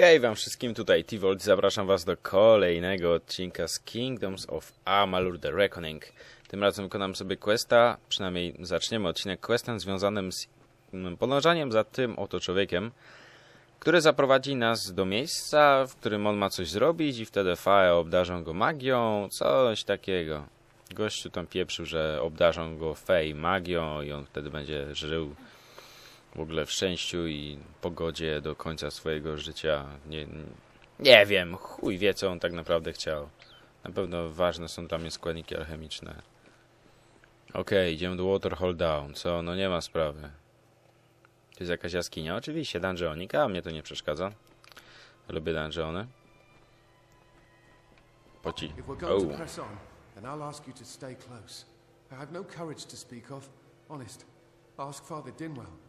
Hej wam wszystkim, tutaj T-Volt, zapraszam was do kolejnego odcinka z Kingdoms of Amalur The Reckoning. Tym razem wykonam sobie questa, przynajmniej zaczniemy odcinek questem związanym z mm, podążaniem za tym oto człowiekiem, który zaprowadzi nas do miejsca, w którym on ma coś zrobić i wtedy Fae obdarzą go magią, coś takiego. Gościu tam pieprzył, że obdarzą go Fej magią i on wtedy będzie żył w ogóle w szczęściu i pogodzie do końca swojego życia. Nie, nie wiem, chuj wie, co on tak naprawdę chciał. Na pewno ważne są dla mnie składniki alchemiczne. Okej, idziemy do Waterhole Down. Co? No nie ma sprawy. To jest jakaś jaskinia? Oczywiście, dungeonik, a mnie to nie przeszkadza. Lubię dungeony. Poci... Oh. to press on, then I'll ask you to stay close. I have no courage to speak of. Honest. Ask Father Dinwell.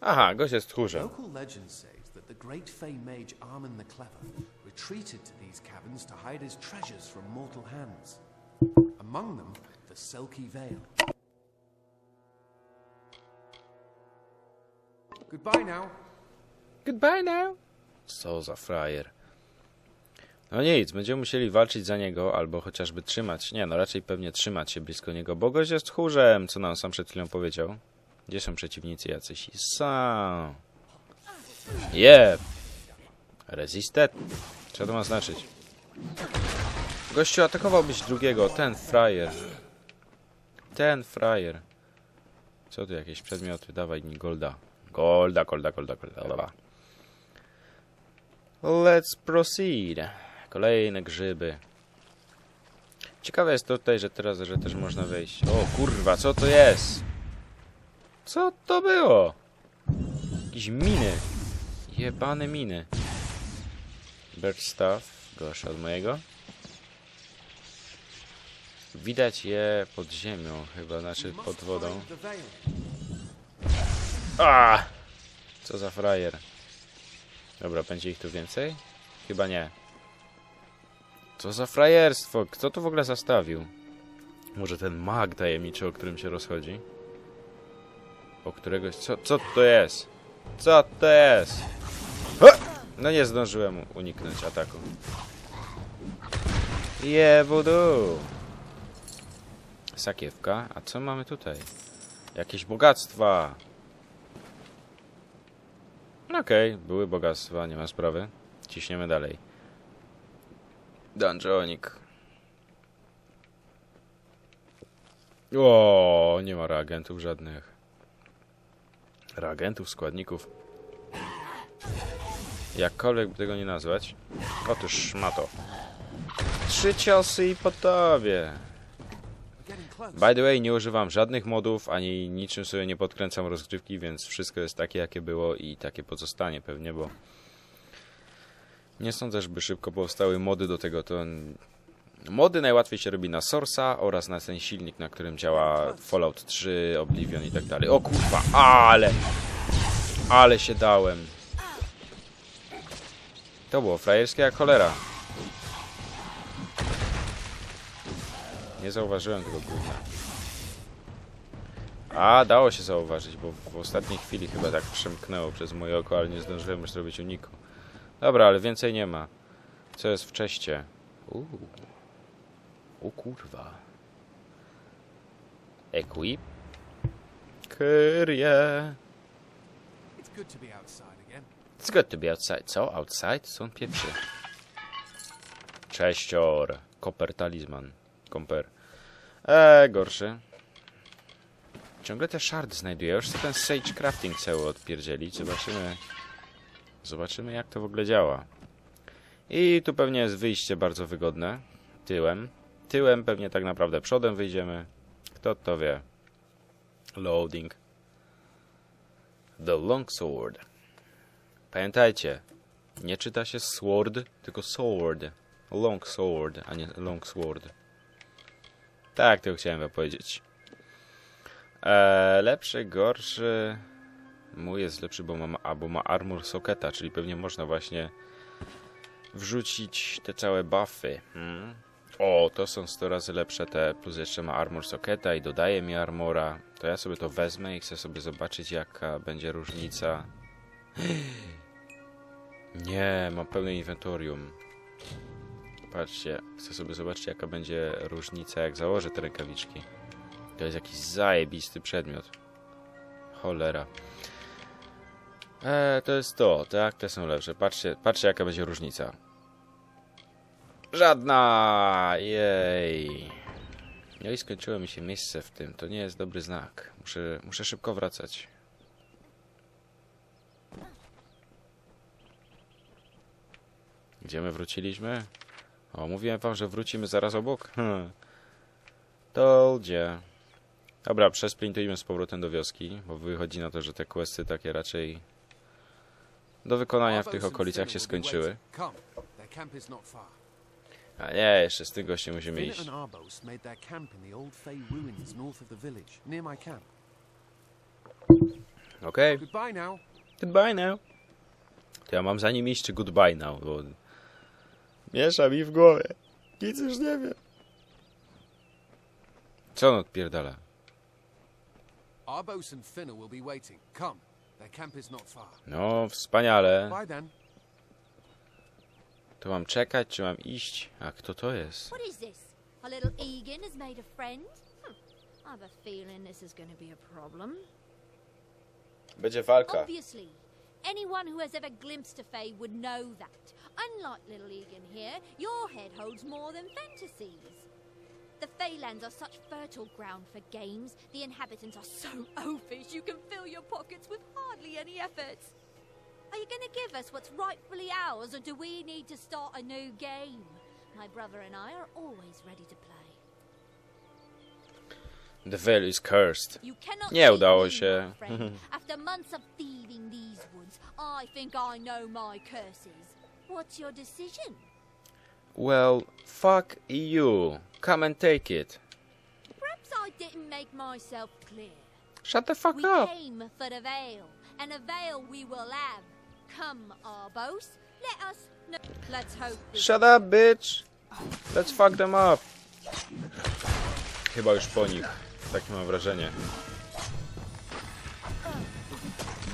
Aha, gość jest tchórzem. Local legend says that the great Fey mage Armin the Clever retreated to these caverns to hide his treasures from mortal hands. Among them, the Selkie Veil. Goodbye now. Goodbye now. Co za frajer. No nic, będziemy musieli walczyć za niego, albo chociażby trzymać. Nie, no raczej pewnie trzymać się blisko niego, bo gość jest tchórzem, co nam sam przed chwilą powiedział. Gdzie są przeciwnicy jacyś? Są. Jeb. Resisted. Co to ma znaczyć? Gościu atakowałbyś drugiego, ten frajer. Ten frajer. Co tu jakieś przedmioty? Dawaj mi golda. Golda, golda, golda, golda. Dobra. Let's proceed. Kolejne grzyby. Ciekawe jest tutaj, że teraz, że też można wejść. O kurwa, co to jest? Co to było? Jakieś miny. Jebane miny. Bird stuff. Od mojego. Widać je pod ziemią chyba, znaczy pod wodą. A! Co za frajer. Dobra, będzie ich tu więcej? Chyba nie. Co za frajerstwo? Kto to w ogóle zastawił? Może ten mag tajemniczy, o którym się rozchodzi? O któregoś... Co, co to jest? Co to jest? Ha! No nie zdążyłem uniknąć ataku. Jebudu! Sakiewka. A co mamy tutaj? Jakieś bogactwa. Okej, były bogactwa, nie ma sprawy. Ciśniemy dalej. Dungeonik. O, nie ma reagentów żadnych. Reagentów, składników. Jakkolwiek by tego nie nazwać. Otóż szmato. Trzy ciosy i po tobie. By the way, nie używam żadnych modów, ani niczym sobie nie podkręcam rozgrywki, więc wszystko jest takie, jakie było i takie pozostanie pewnie, bo nie sądzę, żeby szybko powstały mody do tego. To mody najłatwiej się robi na Source'a oraz na ten silnik, na którym działa Fallout 3, Oblivion i tak dalej. O kurwa, ale ale się dałem. To było frajerskie jak cholera. Nie zauważyłem tego gówna. A, dało się zauważyć, bo w ostatniej chwili chyba tak przemknęło przez moje oko, ale nie zdążyłem już zrobić uniku. Dobra, ale więcej nie ma. Co jest w czeście? Uuu. O kurwa. Equip. Kyrie. It's good to be outside again. It's good to be outside. Co? Outside? On pieprzy? Cześcior. Koper talizman. Komper. Eee, gorszy. Ciągle te shardy znajduję. Już chcę ten sage crafting cały odpierdzielić. Zobaczymy. Zobaczymy jak to w ogóle działa. I tu pewnie jest wyjście bardzo wygodne. Tyłem. Tyłem pewnie tak naprawdę przodem wyjdziemy. Kto to wie. Loading. The Longsword. Pamiętajcie, nie czyta się sword, tylko sword. Long sword, a nie long sword. Tak, to chciałem wam powiedzieć. Eee, lepszy, gorszy. Mój jest lepszy, bo ma, albo ma armor socketa, czyli pewnie można właśnie wrzucić te całe buffy. Hmm? O, to są 100 razy lepsze te, plus jeszcze ma armor socketa i dodaje mi armora. To ja sobie to wezmę i chcę sobie zobaczyć jaka będzie różnica. Nie, mam pełne inwentorium. Patrzcie, chcę sobie zobaczyć jaka będzie różnica jak założę te rękawiczki. To jest jakiś zajebisty przedmiot. Cholera. Eee, to jest to, tak? Te są lepsze. Patrzcie, patrzcie jaka będzie różnica. Żadna! Jej. No i skończyło mi się miejsce w tym. To nie jest dobry znak. Muszę, muszę szybko wracać. Gdzie my wróciliśmy? O, mówiłem wam, że wrócimy zaraz obok. Hmm. To gdzie? Dobra, przesprintujmy z powrotem do wioski, bo wychodzi na to, że te questy takie raczej do wykonania w tych okolicach się skończyły. A nie, jeszcze z tym gościem musimy iść. and Arbos made their camp in the old Fey ruins north of the village, near my camp. Okej, Goodbye now. goodbye now. To ja mam za nim iść, czy goodbye now, bo... Miesza mi w głowie. Nic już nie wiem. Co on odpierdala? Arbos and will be waiting. Come, their camp is not far. No, wspaniale. Bye then. To mam czekać, czy mam iść? A kto to jest? What is this? A little Egan has made a friend? Hm. I've a feeling this is going to be a problem. Będzie walka. Obviously, anyone who has ever glimpsed a Fae would know that. Unlike little Egan here, your head holds more than fantasies. The Feylands are such fertile ground for games. The inhabitants are so oafish you can fill your pockets with hardly any effort. Are you going to give us what's rightfully ours, or do we need to start a new game? My brother and I are always ready to play. The veil is cursed. You cannot Nie cheat udało me, się. After months of thieving these woods, I think I know my curses. What's your decision? Well, fuck you. Come and take it. Perhaps I didn't make myself clear. Shut the fuck We up. came for the veil, and a veil we will have. Come, Arbos, let us. No, let's hope. Shut up, bitch. Let's fuck them up. Chyba już po nich. Takie mam wrażenie.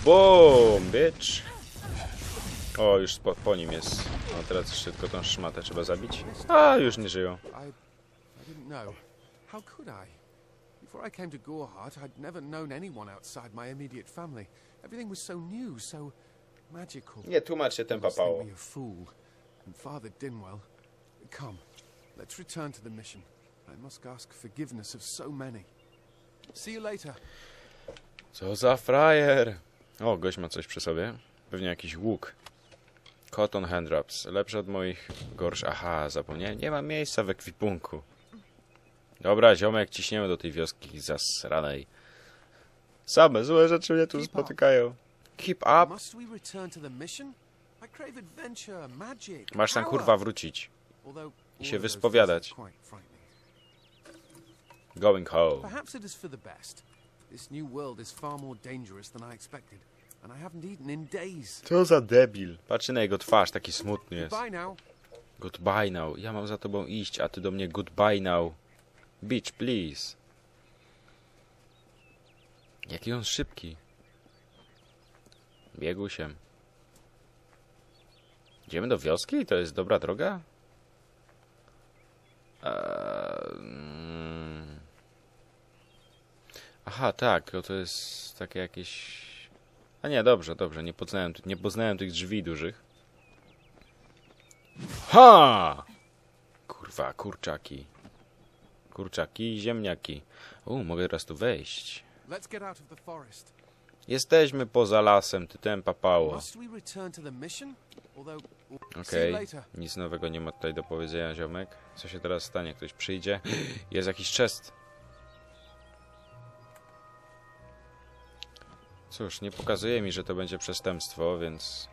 Boom, bitch. O, już po, po nim jest. No teraz jeszcze tylko tą szmatę trzeba zabić. A, już nie żyją. How could I? Before I came to Gorhart, I'd never known anyone outside my immediate family. Everything was so new, so. Nie tłumacz się I ten must think papało. me a fool. And Father Dinwell. Come, let's return to the mission. I must ask forgiveness of so many. See you later. Co za frajer. O, gość ma coś przy sobie. Pewnie jakiś łuk. Cotton handwraps. Lepsze od moich gorszych. Aha, zapomniałem. Nie ma miejsca w ekwipunku. Dobra, ziomek, ciśniemy do tej wioski zasranej. Same złe rzeczy mnie tu spotykają. Keep up. Must we return to the mission? I crave adventure, magic. Masz tam kurwa wrócić. I się wyspowiadać. Going home. Perhaps it is for the best. This new world is far more dangerous than I expected, and I haven't eaten in days. Co za debil. Patrzy na jego twarz, taki smutny jest. Goodbye now. Goodbye now. Ja mam za tobą iść, a ty do mnie goodbye now. Bitch, please. Jaki on szybki. Biegł się. Idziemy do wioski? To jest dobra droga? Eee. Aha, tak, to jest takie jakieś... A nie, dobrze, dobrze, nie poznałem, nie poznałem tych drzwi dużych. Ha! Kurwa, kurczaki. Kurczaki i ziemniaki. U, mogę teraz tu wejść. Let's get out of the forest. Jesteśmy poza lasem, ty? Although, see Okej, later. nic nowego nie ma tutaj do powiedzenia, ziomek. Co się teraz stanie? Ktoś przyjdzie? Jest jakiś chest. Cóż, nie pokazuje mi, że to będzie przestępstwo, więc...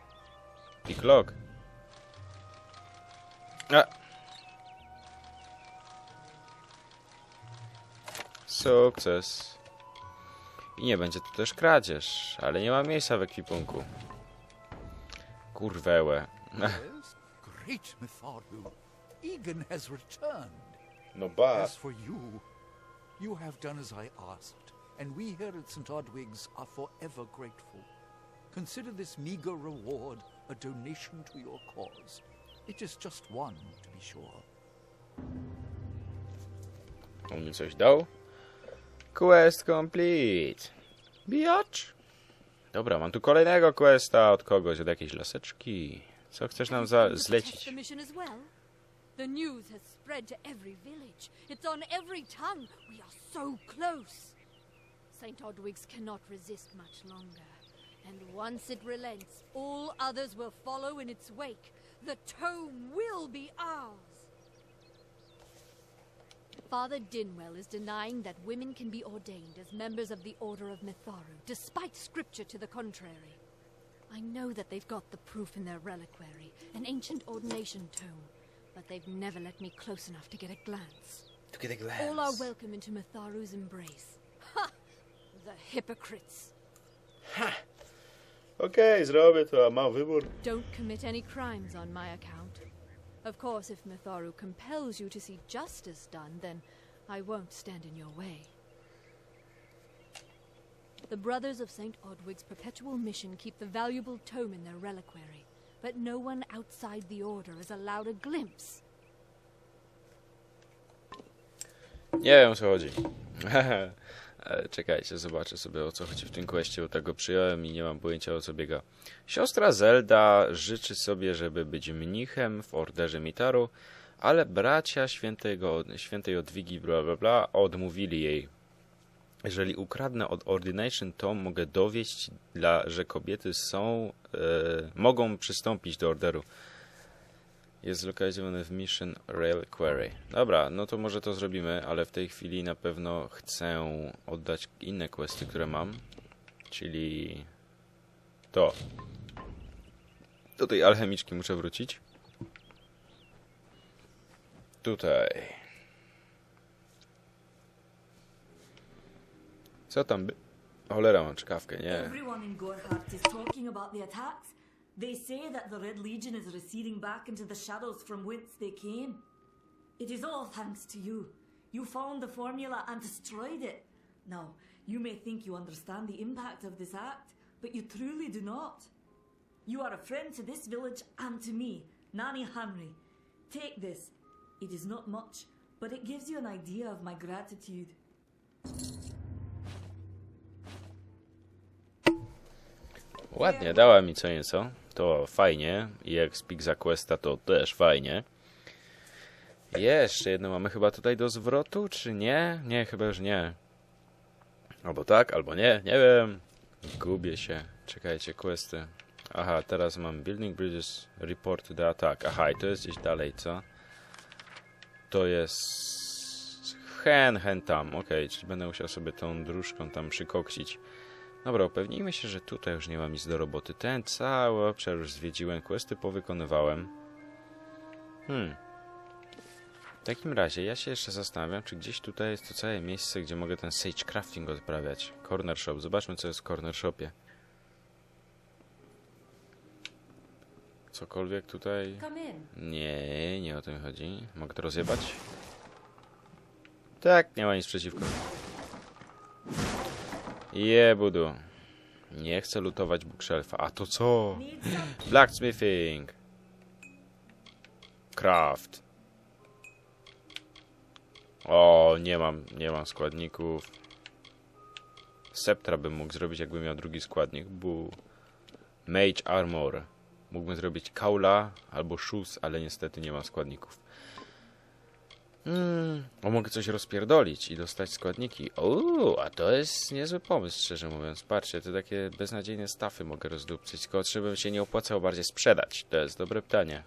Pick lock. A! Sukces. I nie będzie tu też kradzież, ale nie ma miejsca w ekwipunku. Kurwełę. No ba. As for you, you have done as I asked, and we here at St. Odwig's are forever grateful. Consider this meager reward a donation to your cause. It is just one, to be sure. On mi coś dał? Quest complete. Biacz. Dobra, mam tu kolejnego questa od kogoś, od jakiejś laseczki. Co chcesz nam za zlecić? The mission as well. The news has spread to every village. It's on every tongue. We are so close. St. Odwig's cannot resist much longer. And once it relents, all others will follow in its wake. The tome will be ours. Father Dinwell is denying that women can be ordained as members of the Order of Mitharu, despite scripture to the contrary. I know that they've got the proof in their reliquary, an ancient ordination tome, but they've never let me close enough to get a glance. To get a glance. All are welcome into Mitharu's embrace. Ha! The hypocrites. Okej, zrobię to, mam wybór. Don't commit any crimes on my account. Of course, if Mitharu compels you to see justice done, then I won't stand in your way. The Brothers of St. Odwig's perpetual mission keep the valuable tome in their reliquary, but no one outside the Order is allowed a glimpse. Nie wiem o co chodzi. Ale Czekajcie, zobaczę sobie o co chodzi w tym kwestii, bo tego przyjąłem i nie mam pojęcia o co biega. Siostra Zelda życzy sobie, żeby być mnichem w orderze Mitaru, ale bracia świętego, świętej Odwigi bla bla bla odmówili jej. Jeżeli ukradnę od Ordination Tom, mogę dowieść, dla, że kobiety są, e, mogą przystąpić do orderu. Jest zlokalizowany w Mission Rail Query. Dobra, no to może to zrobimy, ale w tej chwili na pewno chcę oddać inne questy, które mam. Czyli to. Do tej alchemiczki muszę wrócić. Tutaj. Co tam by... Cholera, mam czkawkę, nie. Everyone in is talking about the attacks. They say that the Red Legion is receding back into the shadows from whence they came. It is all thanks to you. You found the formula and destroyed it. Now, you may think you understand the impact of this act, but you truly do not. You are a friend to this village and to me, Nanny Henry. Take this. It is not much, but it gives you an idea of my gratitude. Ładnie, dała mi co nieco. To fajnie. I jak za Questa to też fajnie. Jeszcze jedno mamy chyba tutaj do zwrotu, czy nie? Nie, chyba już nie. Albo tak, albo nie, nie wiem. Gubię się. Czekajcie, questy. Aha, teraz mam Building Bridges, Report the Attack. Aha, i to jest gdzieś dalej, co? To jest... Hen, hen tam. Okej, czyli będę musiał sobie tą dróżką tam przykokcić. Dobra, upewnijmy się, że tutaj już nie mam nic do roboty. Ten cały obszar już zwiedziłem, questy powykonywałem. Hmm. W takim razie ja się jeszcze zastanawiam, czy gdzieś tutaj jest to całe miejsce, gdzie mogę ten sage crafting odprawiać. Corner shop. Zobaczmy, co jest w corner shopie. Cokolwiek tutaj... Nie, nie o to mi chodzi. Mogę to rozjebać? Tak, nie ma nic przeciwko. Je, budu. Nie chcę lutować bookshelfa. A to co? Blacksmithing. Craft. O, nie mam, nie mam składników. Sceptra bym mógł zrobić, jakbym miał drugi składnik. Bu. Mage Armor. Mógłbym zrobić kaula albo shoes, ale niestety nie mam składników. Hmm, o, mogę coś rozpierdolić i dostać składniki. O, a to jest niezły pomysł, szczerze mówiąc. Patrzcie, te takie beznadziejne stafy mogę rozdupcyć, tylko bym się nie opłacał bardziej sprzedać? To jest dobre pytanie.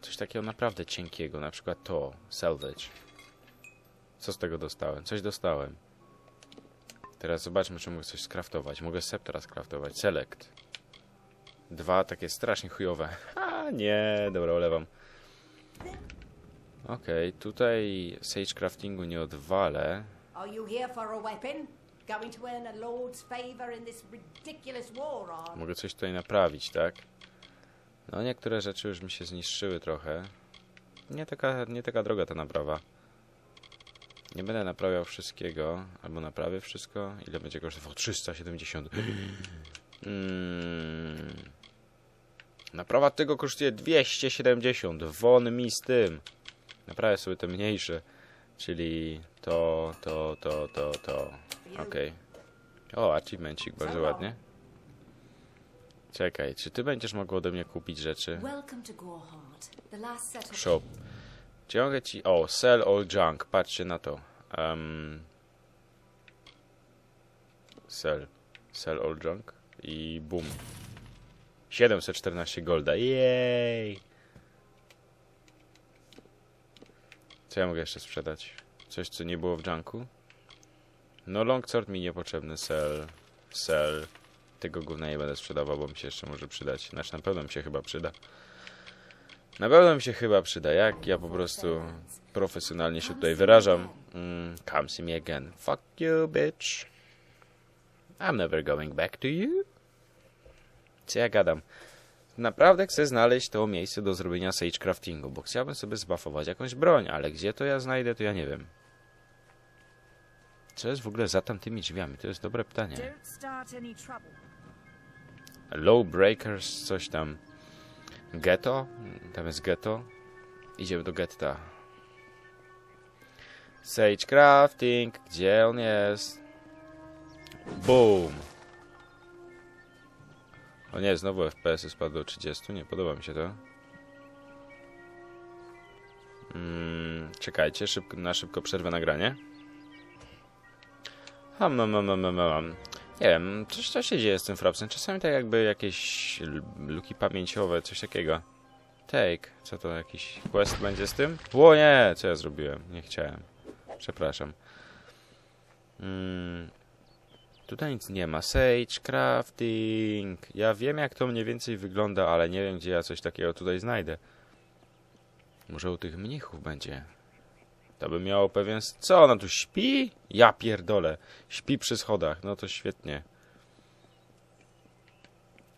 Coś takiego naprawdę cienkiego, na przykład to, salvage. Co z tego dostałem? Coś dostałem. Teraz zobaczmy, czy mogę coś skraftować. Mogę sep teraz skraftować. Select. Dwa takie strasznie chujowe. A nie, dobra, olewam. Okej, tutaj Sage Craftingu nie odwalę. Are you here for a weapon? Going to earn a lord's favor in this ridiculous war, are Mogę coś tutaj naprawić, tak? No, niektóre rzeczy już mi się zniszczyły trochę. Nie taka, nie taka droga ta naprawa. Nie będę naprawiał wszystkiego, albo naprawię wszystko. Ile będzie kosztowało? 370. Mm. Naprawa tego kosztuje 270. Won mi z tym. Naprawię sobie te mniejsze. Czyli to, to, to, to, to. Okej. O, achievemencik, bardzo ładnie. Czekaj, czy ty będziesz mogła ode mnie kupić rzeczy? Shop. Czy mogę ci... O, sell all junk. Patrzcie na to. Um, sell. Sell all junk. I boom. 714 golda. Jej! Co ja mogę jeszcze sprzedać? Coś, co nie było w junku? No longsword mi niepotrzebny. Sell. Sell. Tego gówna nie będę sprzedawał, bo mi się jeszcze może przydać. Znaczy na pewno mi się chyba przyda. Na pewno mi się chyba przyda, jak ja po prostu profesjonalnie się tutaj wyrażam. Mm, come see me again. Fuck you, bitch. I'm never going back to you. Co ja gadam? Naprawdę chcę znaleźć to miejsce do zrobienia sage craftingu, bo chciałbym sobie zbuffować jakąś broń, ale gdzie to ja znajdę, to ja nie wiem. Co jest w ogóle za tamtymi drzwiami? To jest dobre pytanie. Don't start any trouble. Low Breakers, coś tam. Ghetto? Tam jest ghetto. Idziemy do getta. Sage Crafting, gdzie on jest? Boom! O nie, znowu FPS spadł do 30, nie podoba mi się to. Mm, czekajcie, szybko, na szybko przerwę nagranie. Ham, mam, mam, mam, mam. Nie wiem, coś co się dzieje z tym frapsem. Czasami tak jakby jakieś luki pamięciowe, coś takiego. Take, co to jakiś quest będzie z tym? O nie, co ja zrobiłem? Nie chciałem. Przepraszam. Mm, tutaj nic nie ma. Sage crafting. Ja wiem jak to mniej więcej wygląda, ale nie wiem gdzie ja coś takiego tutaj znajdę. Może u tych mnichów będzie. To by miało pewien... Co, ona tu śpi? Ja pierdolę. Śpi przy schodach. No to świetnie.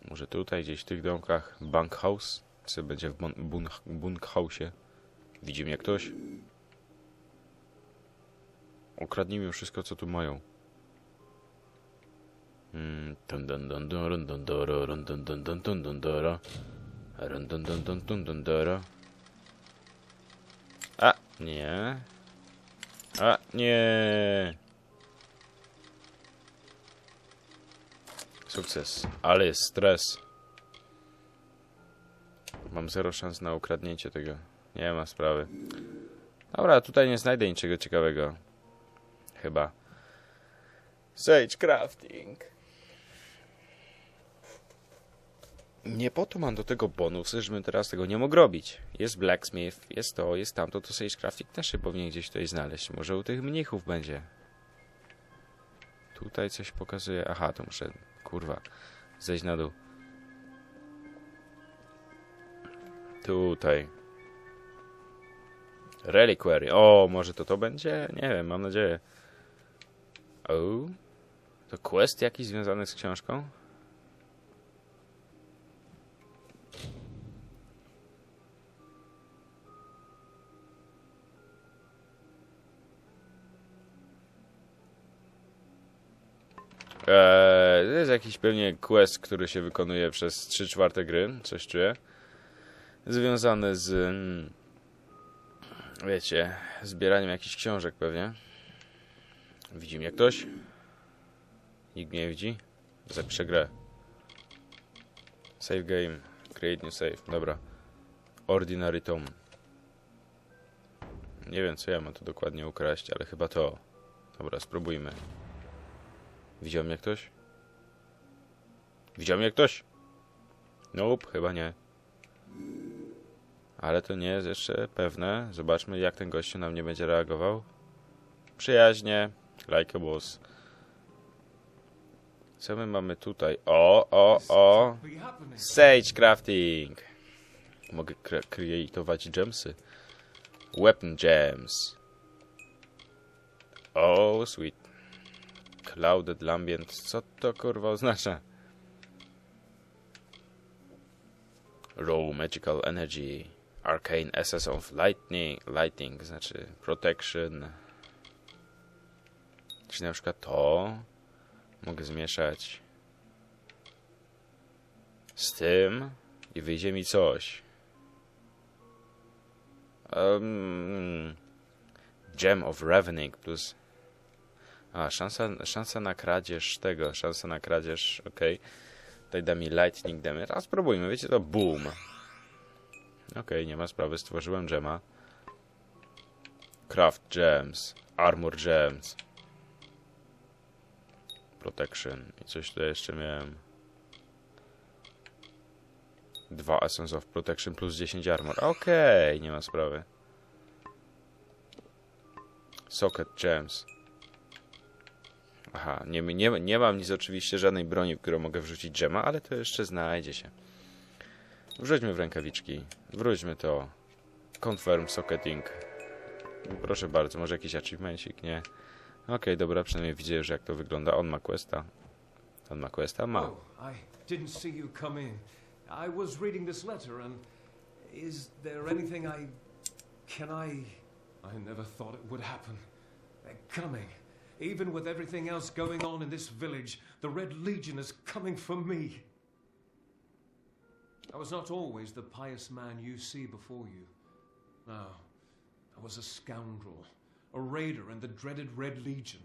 Może tutaj, gdzieś w tych domkach. Bunkhouse? Co będzie w bun bun bunkhausie? Widzi mnie ktoś? Okradnijmy wszystko, co tu mają. A, nie. A, nie. Sukces, ale jest stres. Mam zero szans na ukradnięcie tego. Nie ma sprawy. Dobra, tutaj nie znajdę niczego ciekawego. Chyba. Sage crafting. Nie po to mam do tego bonusy, żebym teraz tego nie mógł robić. Jest blacksmith, jest to, jest tamto, to sage crafting też się powinien gdzieś tutaj znaleźć. Może u tych mnichów będzie. Tutaj coś pokazuje. Aha, to muszę, kurwa, zejść na dół. Tutaj. Reliquary. O, może to to będzie? Nie wiem, mam nadzieję. O. To quest jakiś związany z książką? Eee, to jest jakiś pewnie quest, który się wykonuje przez 3 czwarte gry, coś czuję. Związany z, mm, wiecie, zbieraniem jakichś książek pewnie. Widzi mnie ktoś? Nikt mnie nie widzi? Zapiszę grę. Save game. Create new save. Dobra. Ordinary Tom. Nie wiem, co ja mam tu dokładnie ukraść, ale chyba to. Dobra, spróbujmy. Widział mnie ktoś? Widział mnie ktoś? Nope, chyba nie. Ale to nie jest jeszcze pewne. Zobaczmy, jak ten gościu na mnie będzie reagował. Przyjaźnie. Like a boss. Co my mamy tutaj? O, o, o. Sage crafting. Mogę kre- kreatować gemsy. Weapon gems. O, sweet. Clouded Lambient. Co to kurwa oznacza? Raw Magical Energy. Arcane Essence of Lightning. Lighting znaczy Protection. Czy na przykład to mogę zmieszać z tym I wyjdzie mi coś. Um, Gem of Ravening plus... A, szansa, szansa na kradzież tego, szansa na kradzież, okej. Tutaj da mi lightning damage. A spróbujmy, wiecie to, boom. Okej, nie ma sprawy, stworzyłem gema. Craft gems, armor gems. Protection. I coś tutaj jeszcze miałem. Dwa Essence of Protection plus 10 armor. Okej, nie ma sprawy. Socket Gems. Aha, nie, nie, nie mam nic oczywiście, żadnej broni, w którą mogę wrzucić dżema, ale to jeszcze znajdzie się. Wrzućmy w rękawiczki. Wróćmy to. Confirm socketing. Proszę bardzo, może jakiś achievementik, nie? Okej, dobra, przynajmniej widzę już jak to wygląda. On ma questa. On ma questa? Ma. Oh, I didn't see you come in. I was reading this letter, and is there anything I. Can I. I never thought it would happen. They're coming. Even with everything else going on in this village, the Red Legion is coming for me. I was not always the pious man you see before you. No, I was a scoundrel, a raider in the dreaded Red Legion,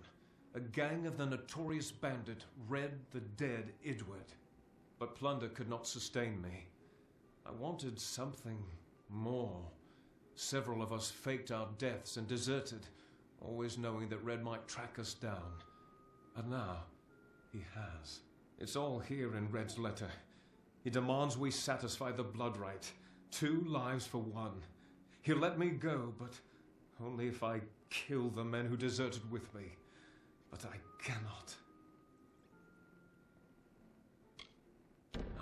a gang of the notorious bandit Red the Dead Idward. But plunder could not sustain me. I wanted something more. Several of us faked our deaths and deserted, always knowing that Red might track us down. And now, he has. It's all here in Red's letter. He demands we satisfy the blood right. Two lives for one. He'll let me go, but only if I kill the men who deserted with me. But I cannot.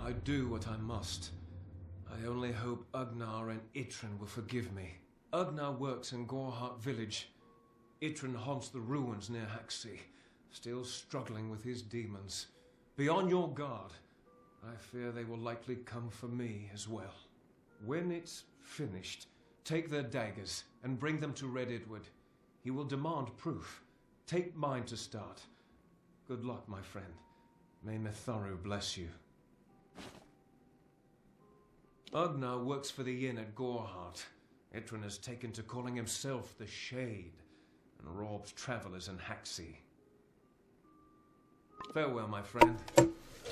I do what I must. I only hope Ugnar and Itrin will forgive me. Ugnar works in Gorhart village. Itrin haunts the ruins near Haxi, still struggling with his demons. Be on your guard. I fear they will likely come for me as well. When it's finished, take their daggers and bring them to Red Edward. He will demand proof. Take mine to start. Good luck, my friend. May Mitharu bless you. Ugnar works for the inn at Gorhart. Itrin has taken to calling himself the Shade and robs travelers in. Farewell, my friend.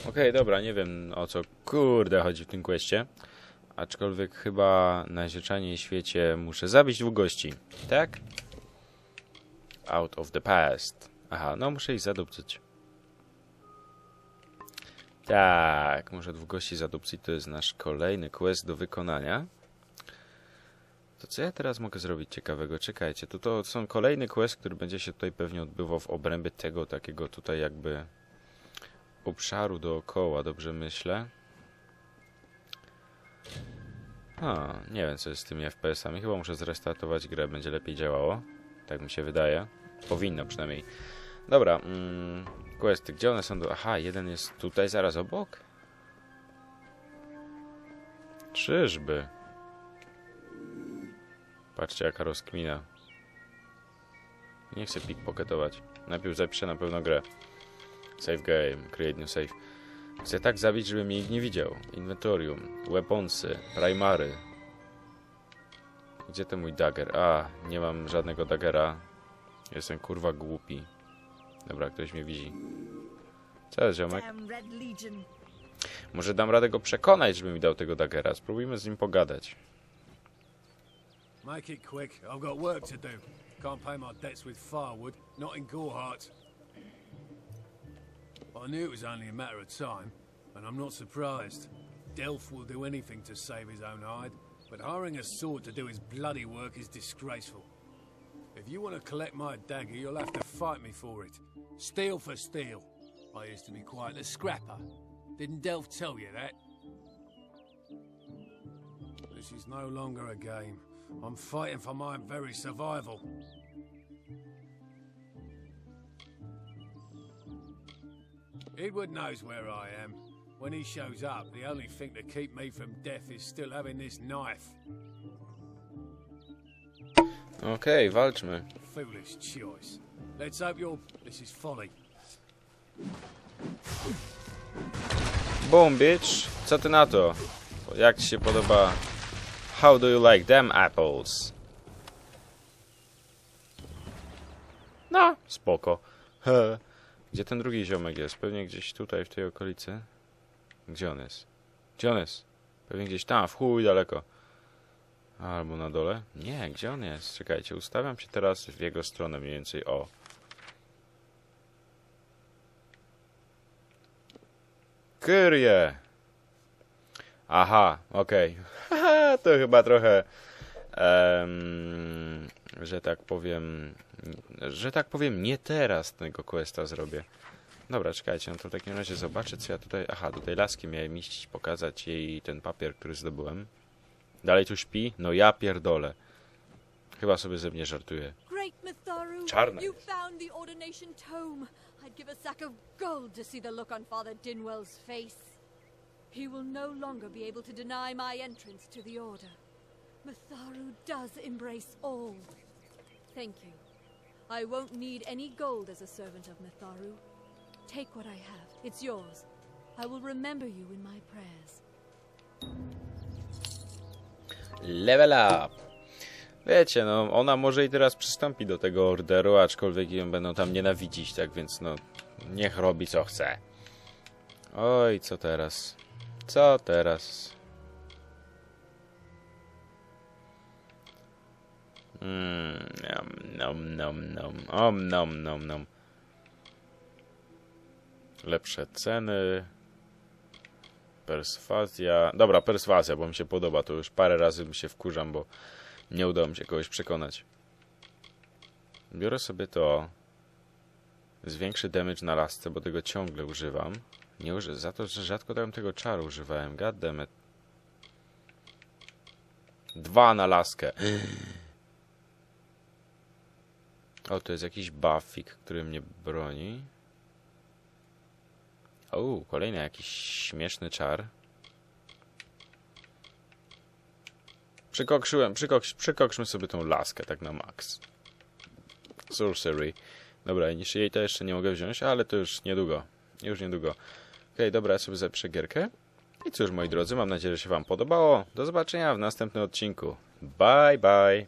Okej, dobra, nie wiem o co kurde chodzi w tym questie. Aczkolwiek chyba na zieczaniej świecie muszę zabić dwóch gości. Tak? Out of the past. Aha, no muszę ich zadupcyć. Tak, muszę dwóch gości zadupcyć. To jest nasz kolejny quest do wykonania. To co ja teraz mogę zrobić ciekawego? Czekajcie, to, to są kolejny quest, który będzie się tutaj pewnie odbywał w obrębie tego takiego tutaj jakby obszaru dookoła, dobrze myślę. A, nie wiem co jest z tymi FPS-ami. Chyba muszę zrestartować grę, będzie lepiej działało. Tak mi się wydaje. Powinno przynajmniej. Dobra, mm, questy. Gdzie one są? Do... Aha, jeden jest tutaj zaraz obok? Czyżby? Patrzcie jaka rozkmina. Nie chcę pickpocketować. Najpierw zapiszę na pewno grę. Save game, create new save. Chcę tak zabić, żeby mnie nikt nie widział. Inventorium, weaponsy, primary. Gdzie ten mój dagger? A, nie mam żadnego daggera. Jestem kurwa głupi. Dobra, ktoś mnie widzi. Co jest, ziomek? Może dam radę go przekonać, żeby mi dał tego daggera. Spróbujmy z nim pogadać. Make it quick. I've got work to do. Can't pay my debts with firewood, not in Gorhart. I knew it was only a matter of time, and I'm not surprised. Delph will do anything to save his own hide, but hiring a sword to do his bloody work is disgraceful. If you want to collect my dagger, you'll have to fight me for it. Steel for steel. I used to be quite a scrapper. Didn't Delph tell you that? This is no longer a game. I'm fighting for my very survival. Edward knows where I am. When he shows up, the only thing to keep me from death is still having this knife. Okej, walczmy. Foolish choice. Let's hope you're. This is folly. Boom, bitch! Co ty na to? Jak ci się podoba? How do you like them apples? No, spoko. Gdzie ten drugi ziomek jest? Pewnie gdzieś tutaj, w tej okolicy. Gdzie on jest? Gdzie on jest? Pewnie gdzieś tam, w chuj daleko. Albo na dole? Nie, gdzie on jest? Czekajcie, ustawiam się teraz w jego stronę mniej więcej. O. Kyrie! Aha, okej. Haha, to chyba trochę... em, że tak powiem... Że tak powiem, nie teraz tego questa zrobię. Dobra, czekajcie, no to w takim razie zobaczę, co ja tutaj... Aha, tutaj laski miałem iść, pokazać jej ten papier, który zdobyłem. Dalej tu śpi? No ja pierdolę. Chyba sobie ze mnie żartuje. Czarna you jest. found the ordination tome. I'd give a sack of gold to see the look on Father Dinwell's face. He will no longer be able to deny my entrance to the order. Mitharu does embrace all. Thank you. I won't need any gold as a servant of Mitharu. Take what I have. It's yours. I will remember you in my prayers. Level up! Wiecie, no, ona może i teraz przystąpi do tego orderu, aczkolwiek ją będą tam nienawidzić, tak więc no, niech robi co chce. Oj, co teraz? Co teraz? Mm, nom, nom, nom, nom, om, nom, nom, nom. Lepsze ceny. Perswazja. Dobra, perswazja, bo mi się podoba. To już parę razy mi się wkurzam, bo nie udało mi się kogoś przekonać. Biorę sobie to. Zwiększy damage na lasce, bo tego ciągle używam. Nie uży za to, że rzadko tam tego czaru używałem. Goddammit. Dwa na laskę. O, to jest jakiś buffik, który mnie broni. O, kolejny jakiś śmieszny czar. Przykokszyłem, przykoks, przykokrzmy sobie tą laskę tak na max. Sorcery. Dobra, niż jej to jeszcze nie mogę wziąć, ale to już niedługo. Już niedługo. Okej, dobra, ja sobie zapiszę gierkę. I cóż, moi drodzy, mam nadzieję, że się wam podobało. Do zobaczenia w następnym odcinku. Bye, bye.